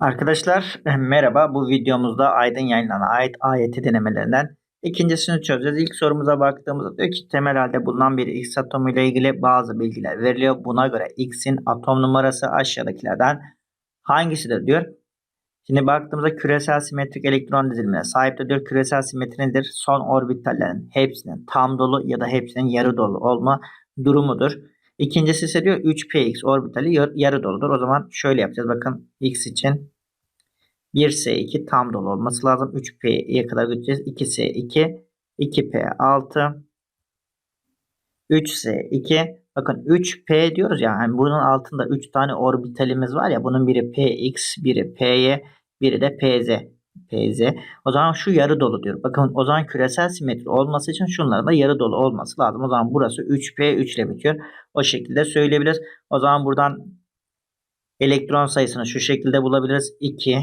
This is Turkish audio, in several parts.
Arkadaşlar eh, merhaba. Bu videomuzda Aydın yayınlarına ait AYT denemelerinden ikincisini çözeceğiz. İlk sorumuza baktığımızda diyor ki temel halde bulunan bir X atomu ile ilgili bazı bilgiler veriliyor. Buna göre X'in atom numarası aşağıdakilerden hangisidir diyor. Şimdi baktığımızda küresel simetrik elektron dizilimine sahiptir diyor. Küresel simetri nedir? Son orbitallerin hepsinin tam dolu ya da hepsinin yarı dolu olma durumudur. İkincisi ise diyor 3px orbitali yar- yarı doludur. O zaman şöyle yapacağız. Bakın x için 1s2 tam dolu olması lazım. 3p'ye kadar gideceğiz. 2s2 2p6 3s2 bakın 3p diyoruz ya hani bunun altında 3 tane orbitalimiz var ya bunun biri px biri py biri de pz pz o zaman şu yarı dolu diyor. Bakın o zaman küresel simetri olması için şunların da yarı dolu olması lazım. O zaman burası 3p 3 ile bitiyor. O şekilde söyleyebiliriz. O zaman buradan elektron sayısını şu şekilde bulabiliriz. 2,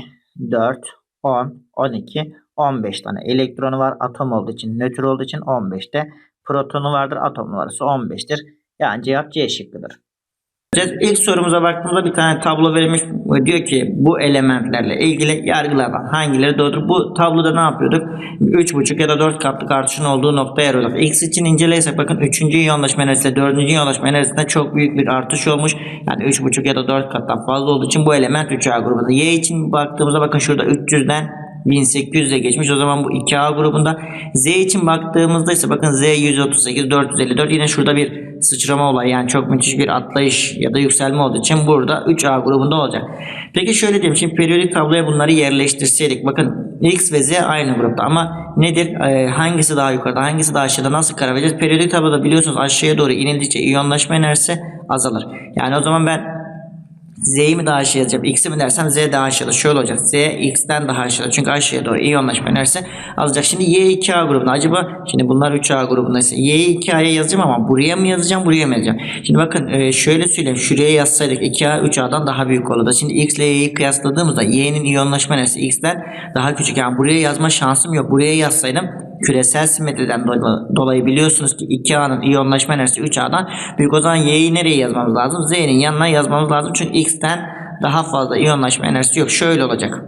4, 10, 12, 15 tane elektronu var. Atom olduğu için, nötr olduğu için 15'te. Protonu vardır. Atom numarası 15'tir. Yani cevap C şıkkıdır. İlk sorumuza baktığımızda bir tane tablo verilmiş. Diyor ki bu elementlerle ilgili yargılardan hangileri doğrudur? Bu tabloda ne yapıyorduk? 3,5 ya da 4 katlık artışın olduğu noktaya arıyorduk. X için inceleysek bakın 3. iyonlaşma enerjisiyle 4. iyonlaşma enerjisinde çok büyük bir artış olmuş. Yani 3,5 ya da 4 kattan fazla olduğu için bu element 3A grubunda. Y için baktığımızda bakın şurada 300'den 1800'e geçmiş. O zaman bu 2A grubunda. Z için baktığımızda ise bakın Z 138, 454 yine şurada bir sıçrama olayı yani çok müthiş bir atlayış ya da yükselme olduğu için burada 3A grubunda olacak. Peki şöyle diyeyim şimdi periyodik tabloya bunları yerleştirseydik bakın X ve Z aynı grupta ama nedir Ee, hangisi daha yukarıda hangisi daha aşağıda nasıl karar vereceğiz? Periyodik tabloda biliyorsunuz aşağıya doğru inildikçe iyonlaşma enerjisi azalır. Yani o zaman ben Z'yi mi daha aşağı yazacağım? X'i mi dersem Z daha aşağıda. Şöyle olacak. Z X'ten daha aşağıda. Çünkü aşağıya doğru iyonlaşma enerjisi azalacak. Şimdi Y 2A grubunda. Acaba şimdi bunlar 3A grubundaysa Y'yi 2A'ya yazacağım ama buraya mı yazacağım? Buraya mı yazacağım? Şimdi bakın e, şöyle söyleyeyim. Şuraya yazsaydık 2A 3A'dan daha büyük olurdu. Şimdi X ile Y'yi kıyasladığımızda Y'nin iyonlaşma enerjisi X'ten daha küçük. Yani buraya yazma şansım yok. Buraya yazsaydım küresel simetriden dola- dolayı biliyorsunuz ki 2A'nın iyonlaşma enerjisi 3A'dan büyük. O zaman Y'yi nereye yazmamız lazım? Z'nin yanına yazmamız lazım. Çünkü X'ten daha fazla iyonlaşma enerjisi yok. Şöyle olacak.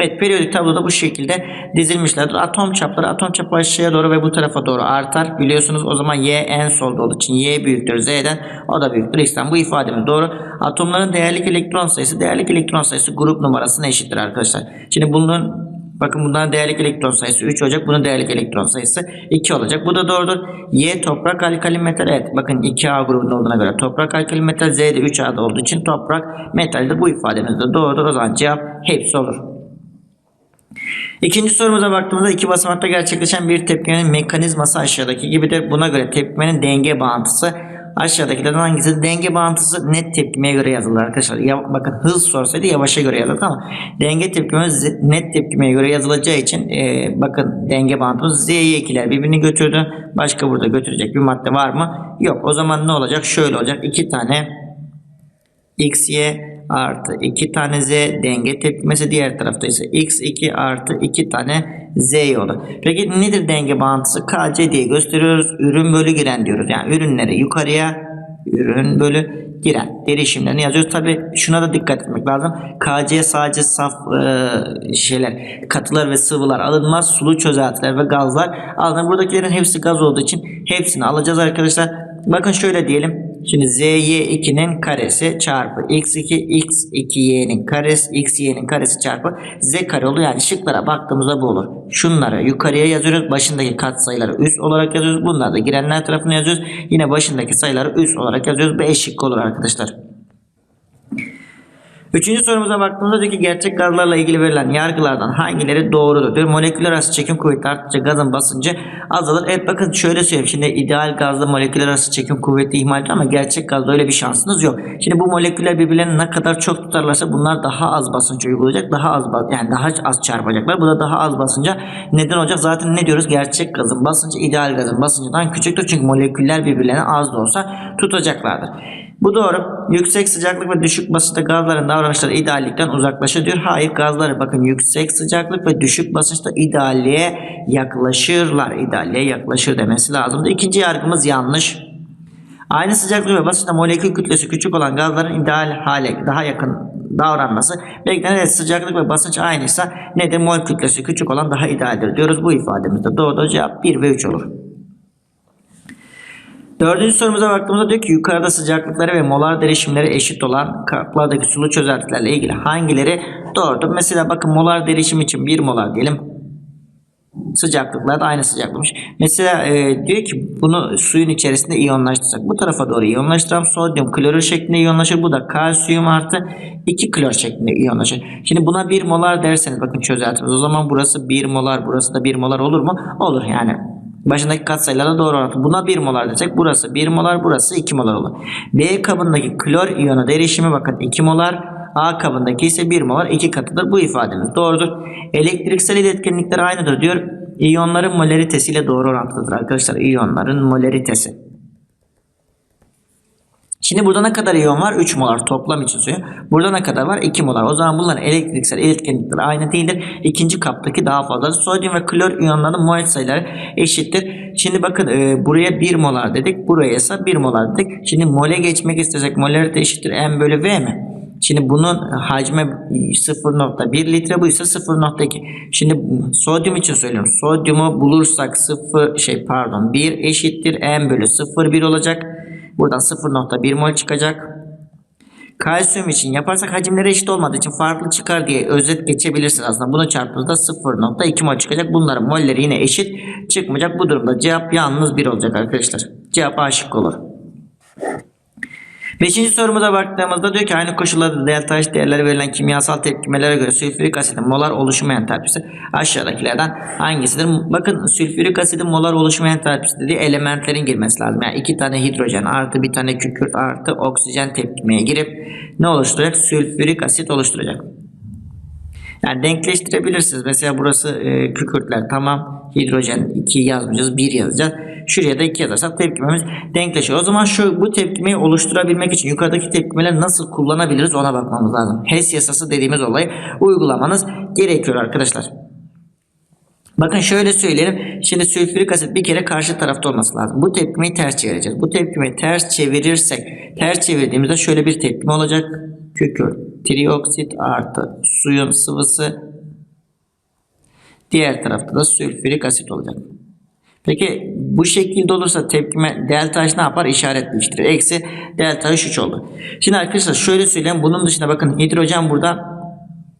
Evet periyodik tabloda bu şekilde dizilmişlerdir. Atom çapları atom çapı aşağıya doğru ve bu tarafa doğru artar. Biliyorsunuz o zaman Y en solda olduğu için Y büyüktür Z'den o da büyüktür X'ten. Bu ifademiz doğru. Atomların değerlik elektron sayısı değerlik elektron sayısı grup numarasına eşittir arkadaşlar. Şimdi bunun Bakın bunların değerlik elektron sayısı 3 olacak. Bunun değerlik elektron sayısı 2 olacak. Bu da doğrudur. Y toprak alkali metal. Evet bakın 2A grubunda olduğuna göre toprak alkali metal. Z de 3A'da olduğu için toprak metaldir. Bu ifademiz de doğrudur. O zaman cevap hepsi olur. İkinci sorumuza baktığımızda iki basamakta gerçekleşen bir tepkimenin mekanizması aşağıdaki gibidir. Buna göre tepkimenin denge bağıntısı aşağıdakilerden hangisi? Denge bağıntısı net tepkimeye göre yazılır arkadaşlar. Ya, bakın hız sorsaydı yavaşa göre yazılır ama denge tepkimemiz net tepkimeye göre yazılacağı için e, bakın denge bağıntımız Z'ye ikiler birbirini götürdü. Başka burada götürecek bir madde var mı? Yok. O zaman ne olacak? Şöyle olacak. iki tane xy artı 2 tane z denge tepkimesi diğer tarafta ise x2 artı 2 tane z yolu. Peki nedir denge bağıntısı? KC diye gösteriyoruz. Ürün bölü giren diyoruz. Yani ürünleri yukarıya ürün bölü giren derişimlerini yazıyoruz. Tabi şuna da dikkat etmek lazım. KC sadece saf e, şeyler katılar ve sıvılar alınmaz. Sulu çözeltiler ve gazlar alınır. Buradakilerin hepsi gaz olduğu için hepsini alacağız arkadaşlar. Bakın şöyle diyelim. Şimdi zy2'nin karesi çarpı x2 x2y'nin karesi xy'nin karesi çarpı z kare olur. Yani şıklara baktığımızda bu olur. Şunları yukarıya yazıyoruz. Başındaki katsayıları üst olarak yazıyoruz. Bunları da girenler tarafına yazıyoruz. Yine başındaki sayıları üst olarak yazıyoruz. B şıkkı olur arkadaşlar. Üçüncü sorumuza baktığımızda diyor ki gerçek gazlarla ilgili verilen yargılardan hangileri doğrudur diyor. Moleküler arası çekim kuvveti arttıkça gazın basıncı azalır. Evet bakın şöyle söyleyeyim. Şimdi ideal gazda moleküler arası çekim kuvveti ihmal ama gerçek gazda öyle bir şansınız yok. Şimdi bu moleküller birbirlerini ne kadar çok tutarlarsa bunlar daha az basınç uygulayacak. Daha az yani daha az çarpacaklar. Bu da daha az basınca neden olacak? Zaten ne diyoruz? Gerçek gazın basıncı ideal gazın basıncından küçüktür. Çünkü moleküller birbirlerine az da olsa tutacaklardır. Bu doğru. Yüksek sıcaklık ve düşük basınçta gazların davranışları ideallikten uzaklaşır diyor. Hayır gazları bakın yüksek sıcaklık ve düşük basınçta idealliğe yaklaşırlar. İdealliğe yaklaşır demesi lazımdı. İkinci yargımız yanlış. Aynı sıcaklık ve basınçta molekül kütlesi küçük olan gazların ideal hale daha yakın davranması. Beklenen evet, sıcaklık ve basınç aynıysa nedir? Mol kütlesi küçük olan daha idealdir diyoruz. Bu ifademizde doğru cevap 1 ve 3 olur. Dördüncü sorumuza baktığımızda diyor ki yukarıda sıcaklıkları ve molar derişimleri eşit olan kaplardaki sulu çözeltilerle ilgili hangileri doğrudur? Mesela bakın molar derişim için 1 molar diyelim. Sıcaklıklar da aynı sıcaklıkmış. Mesela e, diyor ki bunu suyun içerisinde iyonlaştırsak. Bu tarafa doğru iyonlaştıralım. Sodyum klorür şeklinde iyonlaşır. Bu da kalsiyum artı 2 klor şeklinde iyonlaşır. Şimdi buna 1 molar derseniz bakın çözeltimiz. O zaman burası 1 molar burası da 1 molar olur mu? Olur yani. Başındaki katsayılarla doğru orantılı. Buna 1 molar desek burası 1 molar burası 2 molar olur. B kabındaki klor iyonu derişimi bakın 2 molar. A kabındaki ise 1 molar 2 katıdır. Bu ifademiz doğrudur. Elektriksel iletkenlikler aynıdır diyor. İyonların molaritesiyle doğru orantılıdır arkadaşlar. İyonların molaritesi. Şimdi burada ne kadar iyon var? 3 molar toplam için söylüyor. Burada ne kadar var? 2 molar. O zaman bunların elektriksel iletkenlikleri aynı değildir. İkinci kaptaki daha fazla. Sodyum ve klor iyonlarının mol sayıları eşittir. Şimdi bakın e, buraya 1 molar dedik. Buraya ise 1 molar dedik. Şimdi mole geçmek istesek molarite eşittir m bölü v mi? Şimdi bunun hacmi 0.1 litre bu ise 0.2. Şimdi sodyum için söylüyorum. Sodyumu bulursak 0 şey pardon 1 eşittir m bölü 0,1 olacak. Buradan 0.1 mol çıkacak. Kalsiyum için yaparsak hacimleri eşit olmadığı için farklı çıkar diye özet geçebilirsiniz aslında. Bunu çarptığınızda 0.2 mol çıkacak. Bunların molleri yine eşit çıkmayacak. Bu durumda cevap yalnız 1 olacak arkadaşlar. Cevap A şıkkı olur. Beşinci sorumuza baktığımızda diyor ki aynı koşullarda delta H değerleri verilen kimyasal tepkimelere göre sülfürik asidin molar oluşumu entalpisi aşağıdakilerden hangisidir? Bakın sülfürik asidin molar oluşumu entalpisi dediği elementlerin girmesi lazım. Yani iki tane hidrojen artı bir tane kükürt artı oksijen tepkimeye girip ne oluşturacak? Sülfürik asit oluşturacak. Yani denkleştirebilirsiniz. Mesela burası e, kükürtler tamam. Hidrojen 2 yazmayacağız. 1 yazacağız. Şuraya da 2 yazarsak tepkimemiz denkleşiyor. O zaman şu bu tepkimeyi oluşturabilmek için yukarıdaki tepkimeleri nasıl kullanabiliriz ona bakmamız lazım. HES yasası dediğimiz olayı uygulamanız gerekiyor arkadaşlar. Bakın şöyle söyleyelim. Şimdi sülfürik asit bir kere karşı tarafta olması lazım. Bu tepkimeyi ters çevireceğiz. Bu tepkimeyi ters çevirirsek ters çevirdiğimizde şöyle bir tepkime olacak. Kükürt, trioksit artı suyun sıvısı diğer tarafta da sülfürik asit olacak. Peki bu şekilde olursa tepkime delta H ne yapar? İşaret değiştirir. Eksi delta H 3 oldu. Şimdi arkadaşlar şöyle söyleyeyim. Bunun dışında bakın hidrojen burada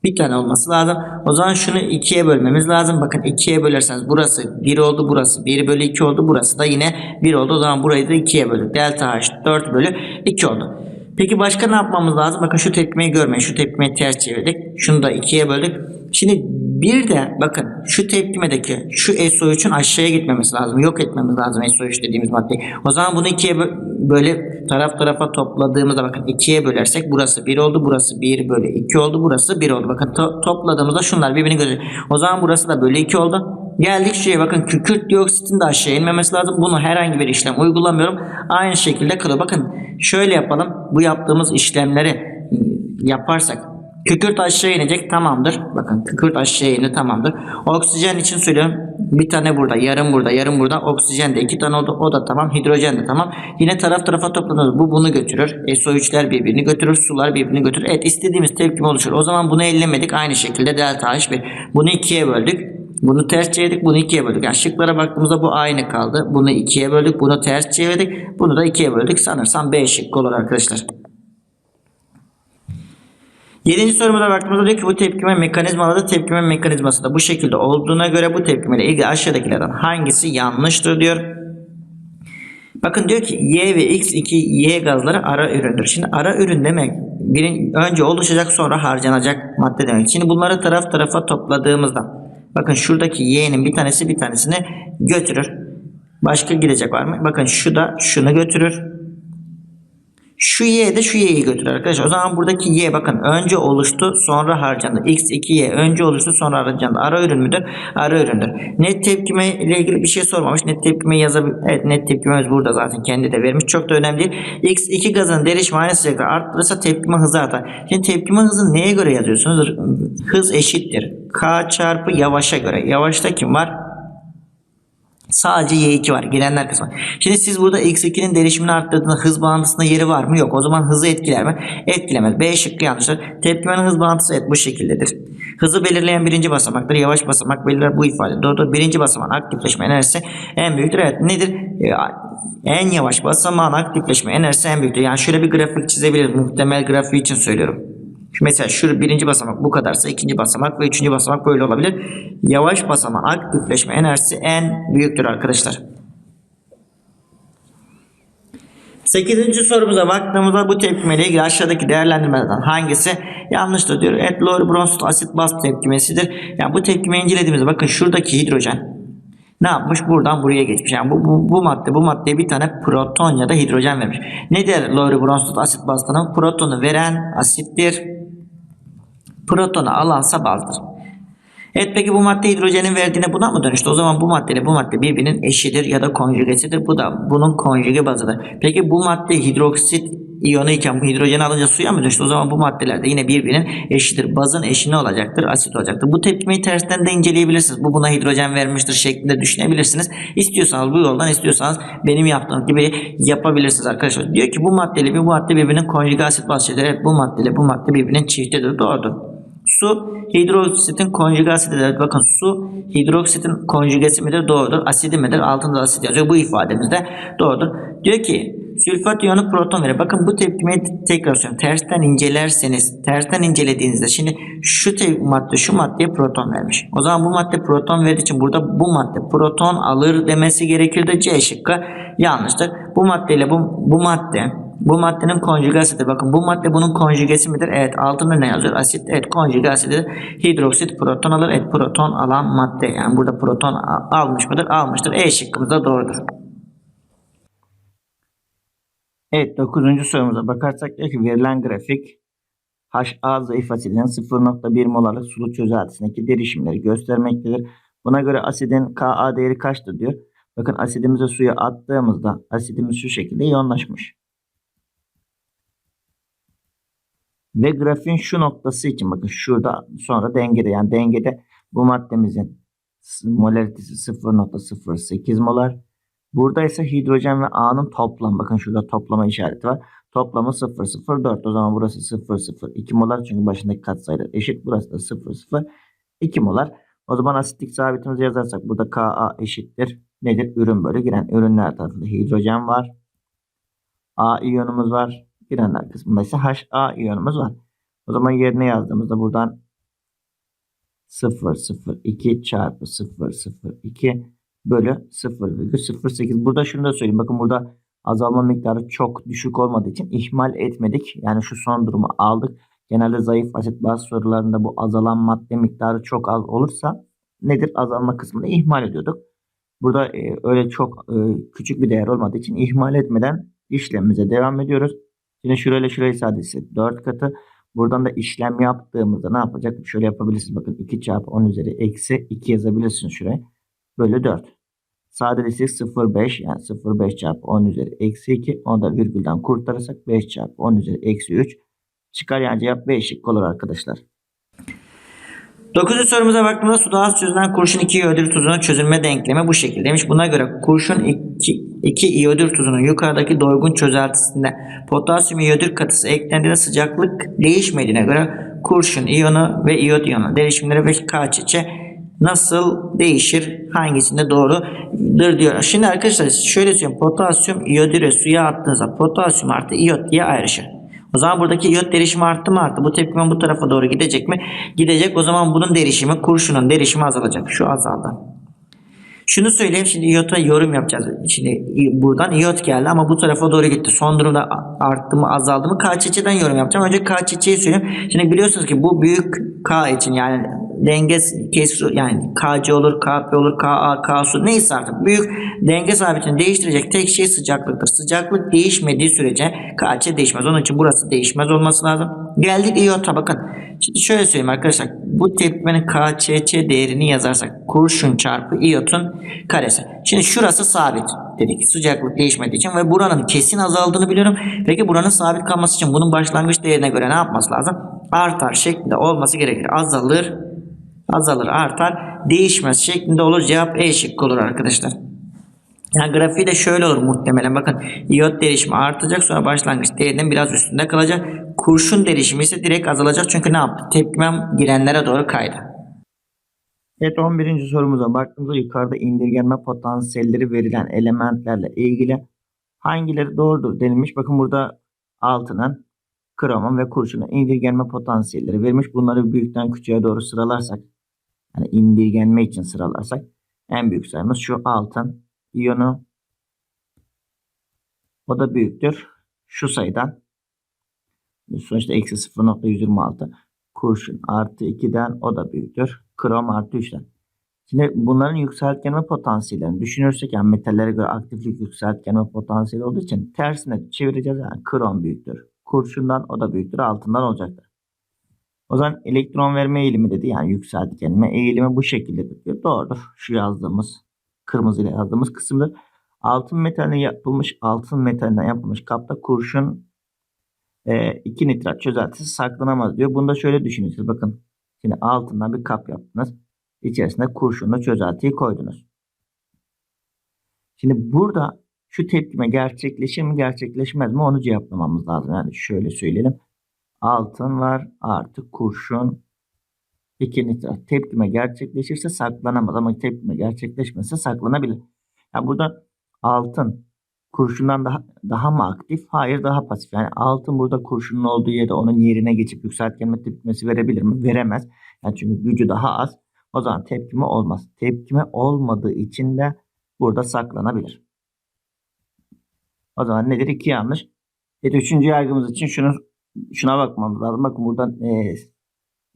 bir tane olması lazım. O zaman şunu ikiye bölmemiz lazım. Bakın ikiye bölerseniz burası 1 oldu. Burası 1 bölü 2 oldu. Burası da yine 1 oldu. O zaman burayı da ikiye böldük. Delta H 4 bölü 2 oldu. Peki başka ne yapmamız lazım? Bakın şu tepkimeyi görmeyin. Şu tepkimeyi ters çevirdik. Şunu da ikiye böldük. Şimdi bir de bakın şu tepkimedeki şu SO3'ün aşağıya gitmemesi lazım. Yok etmemiz lazım SO3 dediğimiz maddeyi. O zaman bunu ikiye böyle taraf tarafa topladığımızda bakın ikiye bölersek burası 1 oldu. Burası 1 bölü 2 oldu. Burası 1 oldu. Bakın to topladığımızda şunlar birbirini görüyor. O zaman burası da bölü 2 oldu. Geldik şuraya bakın kükürt dioksitin de aşağı inmemesi lazım. Bunu herhangi bir işlem uygulamıyorum. Aynı şekilde kalıyor. Bakın şöyle yapalım. Bu yaptığımız işlemleri yaparsak Kükürt aşağı inecek tamamdır. Bakın kükürt aşağı indi tamamdır. Oksijen için söylüyorum. Bir tane burada, yarım burada, yarım burada. Oksijen de iki tane oldu. O da tamam. Hidrojen de tamam. Yine taraf tarafa toplanır. Bu bunu götürür. SO3'ler birbirini götürür. Sular birbirini götürür. Evet istediğimiz tepkim oluşur. O zaman bunu ellemedik. Aynı şekilde delta H1. Bunu ikiye böldük. Bunu ters çevirdik. Bunu ikiye böldük. Yani şıklara baktığımızda bu aynı kaldı. Bunu ikiye böldük. Bunu ters çevirdik. Bunu da ikiye böldük. Sanırsam B şıkkı olur arkadaşlar. Yedinci sorumuza baktığımızda diyor ki bu tepkime mekanizmaları tepkime mekanizması da bu şekilde olduğuna göre bu tepkimeyle ilgili aşağıdakilerden hangisi yanlıştır diyor. Bakın diyor ki Y ve X2 Y gazları ara üründür. Şimdi ara ürün demek birin önce oluşacak sonra harcanacak madde demek. Şimdi bunları taraf tarafa topladığımızda bakın şuradaki Y'nin bir tanesi bir tanesini götürür. Başka gidecek var mı? Bakın şu da şunu götürür. Şu y de şu y'yi götürür arkadaşlar. O zaman buradaki y bakın önce oluştu sonra harcandı. x2y önce oluştu sonra harcandı. Ara ürün müdür? Ara üründür. Net tepkime ile ilgili bir şey sormamış. Net tepkime yazabilir. Evet net tepkimemiz burada zaten kendi de vermiş. Çok da önemli değil. x2 gazın derişimi aynı sıcaklıkta arttırırsa tepkime hızı artar. Şimdi tepkime hızı neye göre yazıyorsunuz? Hız eşittir. K çarpı yavaşa göre. Yavaşta kim var? Sadece Y2 var. Girenler kısmı. Şimdi siz burada X2'nin derişimini arttırdığında hız bağıntısında yeri var mı? Yok. O zaman hızı etkiler mi? Etkilemez. B şıkkı yanlıştır. Tepkimenin hız bağıntısı evet bu şekildedir. Hızı belirleyen birinci basamaktır. Yavaş basamak belirler bu ifade. Doğru. Birinci basamağın aktifleşme enerjisi en büyüktür. Evet. Nedir? Ee, en yavaş basamağın aktifleşme enerjisi en büyüktür. Yani şöyle bir grafik çizebiliriz. Muhtemel grafiği için söylüyorum. Mesela şu birinci basamak bu kadarsa ikinci basamak ve üçüncü basamak böyle olabilir. Yavaş basamak aktifleşme enerjisi en büyüktür arkadaşlar. Sekizinci sorumuza baktığımızda bu tepkimeyle ilgili aşağıdaki değerlendirmelerden hangisi yanlıştır diyor. Evet Lowry Bronsted asit baz tepkimesidir. Yani bu tepkimeyi incelediğimizde bakın şuradaki hidrojen ne yapmış? Buradan buraya geçmiş. Yani bu, bu, bu madde bu maddeye bir tane proton ya da hidrojen vermiş. Nedir Lowry Bronsted asit bazının? Protonu veren asittir. Protonu alansa bazdır. Evet peki bu madde hidrojenin verdiğine buna mı dönüştü? O zaman bu maddeyle bu madde birbirinin eşidir ya da konjugesidir. Bu da bunun konjuge bazıdır. Peki bu madde hidroksit iyonu iken bu hidrojeni alınca suya mı dönüştü? O zaman bu maddeler de yine birbirinin eşidir. Bazın eşi ne olacaktır? Asit olacaktır. Bu tepkimeyi tersten de inceleyebilirsiniz. Bu buna hidrojen vermiştir şeklinde düşünebilirsiniz. İstiyorsanız bu yoldan istiyorsanız benim yaptığım gibi yapabilirsiniz arkadaşlar. Diyor ki bu maddeyle bu madde birbirinin konjuge asit bazıdır. Evet bu maddeyle bu madde birbirinin çiftidir. Doğrudur. Su hidroksitin konjüge asididir. Bakın su hidroksitin konjügesi midir? Doğrudur. Asidi midir? Altında asit yazıyor. Bu ifademizde doğrudur. Diyor ki sülfat iyonu proton verir. Bakın bu tepkimeyi tekrar söylüyorum. Tersten incelerseniz, tersten incelediğinizde şimdi şu madde şu maddeye proton vermiş. O zaman bu madde proton verdiği için burada bu madde proton alır demesi gerekirdi. C şıkkı yanlıştır. Bu maddeyle bu, bu madde bu maddenin konjüge asidi. Bakın bu madde bunun konjügesi midir? Evet. Altında ne yazıyor? Asit. Evet. Konjüge asididir. Hidroksit proton alır. Evet. Proton alan madde. Yani burada proton almış mıdır? Almıştır. E şıkkımız da doğrudur. Evet. Dokuzuncu sorumuza bakarsak diyor ki verilen grafik HA zayıf asidinin 0.1 molarlık sulu çözeltisindeki derişimleri göstermektedir. Buna göre asidin Ka değeri kaçtır diyor. Bakın asidimizi suya attığımızda asidimiz şu şekilde yoğunlaşmış. Ve grafiğin şu noktası için bakın şurada sonra dengede yani dengede bu maddemizin molaritesi 0.08 molar. Burada ise hidrojen ve A'nın toplam bakın şurada toplama işareti var. Toplamı 0.04 o zaman burası 0.02 molar çünkü başındaki katsayılar eşit. Burası da 0.02 molar. O zaman asitlik sabitimizi yazarsak burada Ka eşittir. Nedir? Ürün bölü giren ürünler tarafında hidrojen var. A iyonumuz var. Girenler kısmında ise HA iyonumuz var. O zaman yerine yazdığımızda buradan 002 çarpı 002 bölü 0,08. Burada şunu da söyleyeyim. Bakın burada azalma miktarı çok düşük olmadığı için ihmal etmedik. Yani şu son durumu aldık. Genelde zayıf asit baz sorularında bu azalan madde miktarı çok az olursa nedir? Azalma kısmını ihmal ediyorduk. Burada e, öyle çok e, küçük bir değer olmadığı için ihmal etmeden işlemimize devam ediyoruz. Şimdi şurayla şurayı sadece 4 katı. Buradan da işlem yaptığımızda ne yapacak? Şöyle yapabilirsiniz. Bakın 2 çarpı 10 üzeri eksi 2 yazabilirsiniz şuraya. Bölü 4. Sadeleşik 0,5 yani 0,5 çarpı 10 üzeri eksi 2. Onu da virgülden kurtarırsak 5 çarpı 10 üzeri eksi 3. Çıkar yani cevap B şıkkı olur arkadaşlar. Dokuzuncu sorumuza baktığımızda suda az çözülen kurşun 2 iyodür tuzunun çözülme denklemi bu şekildeymiş. Buna göre kurşun 2, 2 iyodür tuzunun yukarıdaki doygun çözeltisinde potasyum iyodür katısı eklendiğinde sıcaklık değişmediğine göre kurşun iyonu ve iyot iyonu derişimleri ve KÇÇ nasıl değişir? Hangisinde doğrudur diyor. Şimdi arkadaşlar şöyle söyleyeyim. Potasyum iyodürü suya attığınızda potasyum artı iyot diye ayrışır. O zaman buradaki iyot derişimi arttı mı arttı? Bu tepkime bu tarafa doğru gidecek mi? Gidecek. O zaman bunun derişimi, kurşunun derişimi azalacak. Şu azaldı. Şunu söyleyeyim şimdi iyota yorum yapacağız. Şimdi buradan iyot geldi ama bu tarafa doğru gitti. Son durumda arttı mı azaldı mı KÇÇ'den yorum yapacağım. Önce KÇÇ'yi söyleyeyim. Şimdi biliyorsunuz ki bu büyük K için yani denge kesri yani KC olur, KP olur, KA, KSU neyse artık büyük denge sabitini değiştirecek tek şey sıcaklıktır. Sıcaklık değişmediği sürece KC değişmez. Onun için burası değişmez olması lazım. Geldik iyota bakın. Şimdi şöyle söyleyeyim arkadaşlar. Bu tepkimenin KÇÇ değerini yazarsak kurşun çarpı iyotun karesi. Şimdi şurası sabit dedik sıcaklık değişmediği için ve buranın kesin azaldığını biliyorum. Peki buranın sabit kalması için bunun başlangıç değerine göre ne yapması lazım? Artar şeklinde olması gerekir. Azalır, azalır, artar, değişmez şeklinde olur. Cevap E şıkkı olur arkadaşlar. Yani grafiği de şöyle olur muhtemelen. Bakın iot derişimi artacak sonra başlangıç değerinin biraz üstünde kalacak. Kurşun derişimi ise direkt azalacak. Çünkü ne yaptı? Tepkimem girenlere doğru kaydı. Evet 11. sorumuza baktığımızda yukarıda indirgenme potansiyelleri verilen elementlerle ilgili hangileri doğrudur denilmiş. Bakın burada altının, kromun ve kurşunun indirgenme potansiyelleri verilmiş. Bunları büyükten küçüğe doğru sıralarsak yani indirgenme için sıralarsak en büyük sayımız şu altın iyonu o da büyüktür. Şu sayıdan sonuçta eksi 0.126 kurşun artı 2'den o da büyüktür. Krom artı 3'ten. Şimdi bunların yükseltgenme potansiyellerini düşünürsek yani metallere göre aktiflik yükseltgenme potansiyeli olduğu için tersine çevireceğiz. Yani krom büyüktür. Kurşundan o da büyüktür. Altından olacaktır. O zaman elektron verme eğilimi dedi. Yani yükseltgenme eğilimi bu şekilde diyor. Doğrudur. Şu yazdığımız kırmızı ile yazdığımız kısımdır. Altın metaline yapılmış altın metalinden yapılmış kapta kurşun 2 nitrat çözeltisi saklanamaz diyor. Bunu da şöyle düşünürsünüz. Bakın şimdi altından bir kap yaptınız. İçerisine kurşunlu çözeltiyi koydunuz. Şimdi burada şu tepkime gerçekleşir mi gerçekleşmez mi onu cevaplamamız lazım. Yani şöyle söyleyelim. Altın var artı kurşun 2 nitrat. Tepkime gerçekleşirse saklanamaz ama tepkime gerçekleşmezse saklanabilir. Yani burada altın kurşundan daha daha mı aktif? Hayır daha pasif. Yani altın burada kurşunun olduğu yerde onun yerine geçip yükseltgenme tepkimesi verebilir mi? Veremez. Yani çünkü gücü daha az. O zaman tepkime olmaz. Tepkime olmadığı için de burada saklanabilir. O zaman nedir? İki yanlış. Evet, üçüncü yargımız için şunu şuna bakmamız lazım. Bakın buradan e,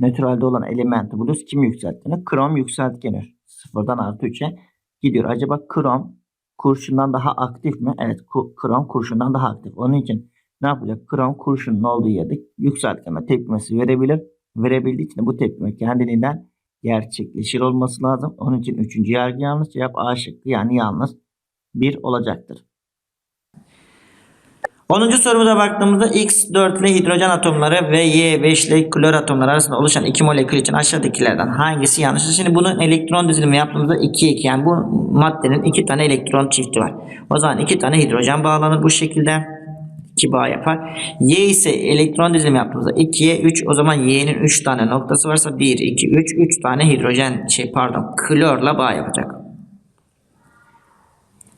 nötralde olan elementi buluyoruz. Kim yükseltgeni? Krom yükseltgeni. Sıfırdan artı 3'e gidiyor. Acaba krom kurşundan daha aktif mi? Evet krom kurşundan daha aktif. Onun için ne yapacak? Krom kurşunun olduğu yerde yükseltgeme tepkimesi verebilir. Verebildiği için bu tepkime kendiliğinden gerçekleşir olması lazım. Onun için üçüncü yargı yanlış. Cevap A şıkkı yani yalnız bir olacaktır. 10. sorumuza baktığımızda X4 ile hidrojen atomları ve Y5 ile klor atomları arasında oluşan iki molekül için aşağıdakilerden hangisi yanlıştır? Şimdi bunun elektron dizilimi yaptığımızda 2 2 yani bu maddenin iki tane elektron çifti var. O zaman iki tane hidrojen bağlanır bu şekilde. 2 bağ yapar. Y ise elektron dizilimi yaptığımızda 2'ye 3 o zaman Y'nin 3 tane noktası varsa 1 2 3 3 tane hidrojen şey pardon klorla bağ yapacak.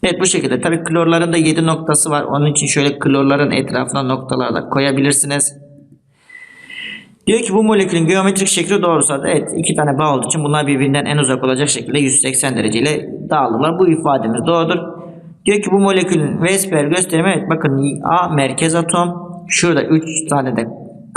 Evet bu şekilde. Tabii klorların da 7 noktası var. Onun için şöyle klorların etrafına noktalar da koyabilirsiniz. Diyor ki bu molekülün geometrik şekli doğrusa da evet iki tane bağ olduğu için bunlar birbirinden en uzak olacak şekilde 180 dereceyle dağılırlar. Bu ifademiz doğrudur. Diyor ki bu molekülün Weisberg gösterimi evet bakın A merkez atom. Şurada 3 tane de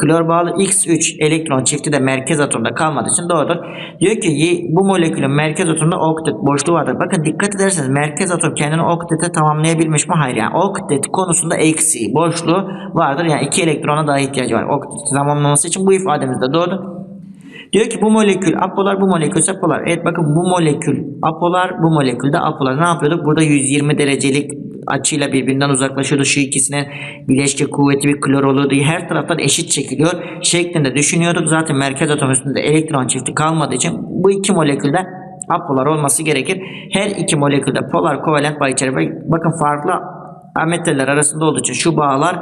klor bağlı X3 elektron çifti de merkez atomda kalmadığı için doğrudur. Diyor ki bu molekülün merkez atomda oktet boşluğu vardır. Bakın dikkat ederseniz merkez atom kendini oktete tamamlayabilmiş mi? Hayır yani oktet konusunda eksi boşluğu vardır. Yani iki elektrona daha ihtiyacı var. Okteti tamamlaması için bu ifademiz de doğru. Diyor ki bu molekül apolar bu molekül ise polar. Evet bakın bu molekül apolar bu molekül de apolar. Ne yapıyorduk? Burada 120 derecelik açıyla birbirinden uzaklaşıyordu. Şu ikisinin bileşke kuvveti bir klor oluyordu. Her taraftan eşit çekiliyor şeklinde düşünüyorduk. Zaten merkez atom üstünde elektron çifti kalmadığı için bu iki molekülde apolar olması gerekir. Her iki molekülde polar kovalent bağ içerir. Bakın farklı metaller arasında olduğu için şu bağlar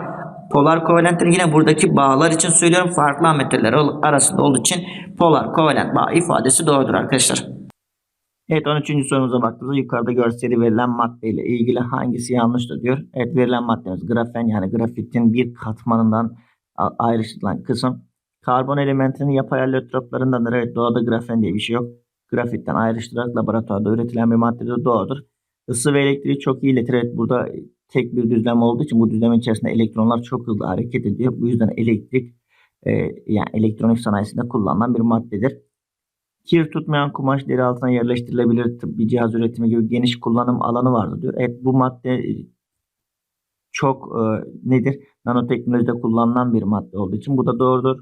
polar kovalenttir. Yine buradaki bağlar için söylüyorum. Farklı metaller arasında olduğu için polar kovalent bağ ifadesi doğrudur arkadaşlar. Evet 13. sorumuza baktığımızda yukarıda görseli verilen maddeyle ilgili hangisi yanlıştır diyor. Evet verilen maddemiz grafen yani grafitin bir katmanından ayrıştırılan kısım. Karbon elementinin yapay allotroplarındandır. Evet doğada grafen diye bir şey yok. Grafitten ayrıştırarak laboratuvarda üretilen bir maddedir doğrudur. Isı ve elektriği çok iyi iletir. Evet burada tek bir düzlem olduğu için bu düzlemin içerisinde elektronlar çok hızlı hareket ediyor. Bu yüzden elektrik e, yani elektronik sanayisinde kullanılan bir maddedir. Kir tutmayan kumaş deri altına yerleştirilebilir tıbbi cihaz üretimi gibi geniş kullanım alanı vardır diyor. Evet bu madde e, çok e, nedir? Nanoteknolojide kullanılan bir madde olduğu için bu da doğrudur.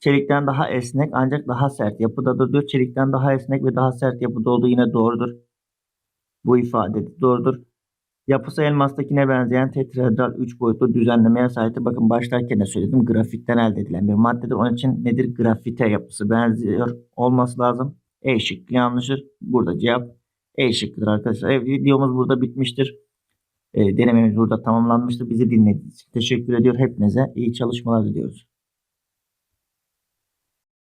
Çelikten daha esnek ancak daha sert yapıdadır diyor. Çelikten daha esnek ve daha sert yapıda olduğu yine doğrudur. Bu ifade doğrudur. Yapısı elmastakine benzeyen tetrahedral 3 boyutlu düzenlemeye sahiptir. Bakın başlarken de söyledim. Grafitten elde edilen bir maddedir. Onun için nedir? Grafite yapısı benziyor olması lazım. E şıkkı yanlıştır. Burada cevap E şıkkıdır arkadaşlar. Evet, videomuz burada bitmiştir. E, denememiz burada tamamlanmıştır. Bizi dinlediğiniz için teşekkür ediyor. Hepinize iyi çalışmalar diliyoruz.